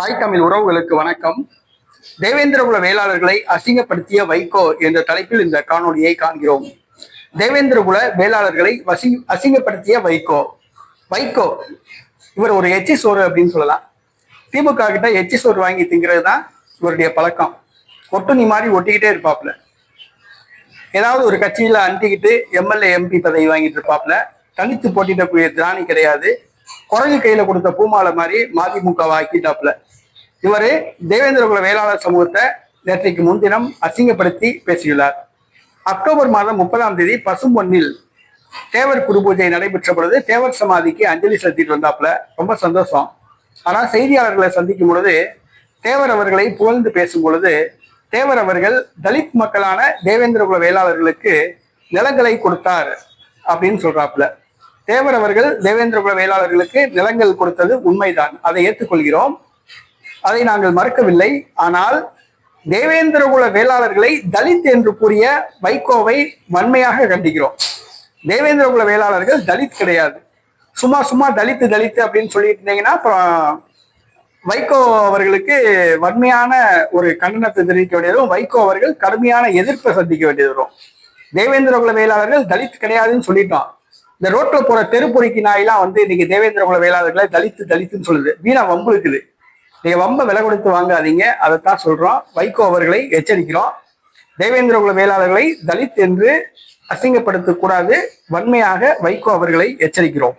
தாய் தமிழ் உறவுகளுக்கு வணக்கம். தேவேந்திரகுல வேளாளர்களை அசிங்கப்படுத்திய வைகோ என்ற தலைப்பில் இந்த காணொளியை காண்கிறோம். தேவேந்திரகுல வேளாளர்களை வசி அசிங்கப்படுத்திய வைகோ. வைகோ இவர் ஒரு எச்சி சோறு அப்படின்னு சொல்லலாம். திமுக கிட்ட எச்சி சோறு வாங்கி திங்கிறது தான் இவருடைய பழக்கம். ஒட்டுணி மாதிரி ஒட்டிக்கிட்டே இருப்பாப்புல. ஏதாவது ஒரு கட்சியில அண்டிக்கிட்டு எம்எல்ஏ எம்பி பதவி வாங்கிட்டு இருப்பாப்புல. தனித்து போட்டியிடக்கூடிய திராணி கிடையாது. குரங்கு கையில கொடுத்த பூமாலை மாதிரி மதிமுக ஆக்கிட்டாப்புல இவரு தேவேந்திரகுல வேளாளர் சமூகத்தை நேற்றைக்கு முன்தினம் அசிங்கப்படுத்தி பேசியுள்ளார். அக்டோபர் மாதம் முப்பதாம் தேதி பசும்பொன்னில் தேவர் குரு பூஜை நடைபெற்ற பொழுது தேவர் சமாதிக்கு அஞ்சலி செலுத்திட்டு வந்தாப்புல. ரொம்ப சந்தோஷம். ஆனா செய்தியாளர்களை சந்திக்கும் பொழுது தேவர் அவர்களை புகழ்ந்து பேசும் பொழுது தேவர் அவர்கள் தலித் மக்களான தேவேந்திரகுல வேளாளர்களுக்கு நிலங்களை கொடுத்தார் அப்படின்னு சொல்றாப்புல. தேவர் அவர்கள் தேவேந்திரகுல வேளாளர்களுக்கு நிலங்கள் கொடுத்தது உண்மைதான். அதை ஏற்றுக்கொள்கிறோம். அதை நாங்கள் மறுக்கவில்லை. ஆனால் தேவேந்திரகுல வேளாளர்களை தலித் என்று கூறிய வைகோவை வன்மையாக கண்டிக்கிறோம். தேவேந்திரகுல வேளாளர்கள் தலித் கிடையாது. சும்மா சும்மா தலித்து தலித்து அப்படின்னு சொல்லிட்டு இருந்தீங்கன்னா அப்புறம் வைகோ அவர்களுக்கு வன்மையான ஒரு கண்டனத்தை தெரிவிக்க வேண்டியதும் வைகோ அவர்கள் கடுமையான எதிர்ப்பை சந்திக்க வேண்டியது வரும். தேவேந்திரகுல வேளாளர்கள் தலித் கிடையாதுன்னு சொல்லிட்டோம். இந்த ரோட்ல போற தெருப்பொறிக்கு நாயெல்லாம் வந்து இன்னைக்கு தேவேந்திரகுல வேளாளர்களை தலித்து தலித்துன்னு சொல்லுது. வீணா வம்பு இருக்குது. நீங்க வம்ப விலை கொடுத்து வாங்காதீங்க. அதைத்தான் சொல்றோம். வைகோ அவர்களை எச்சரிக்கிறோம். தேவேந்திரகுல வேளாளர்களை தலித் என்று அசிங்கப்படுத்தக்கூடாது. வன்மையாக வைகோ அவர்களை எச்சரிக்கிறோம்.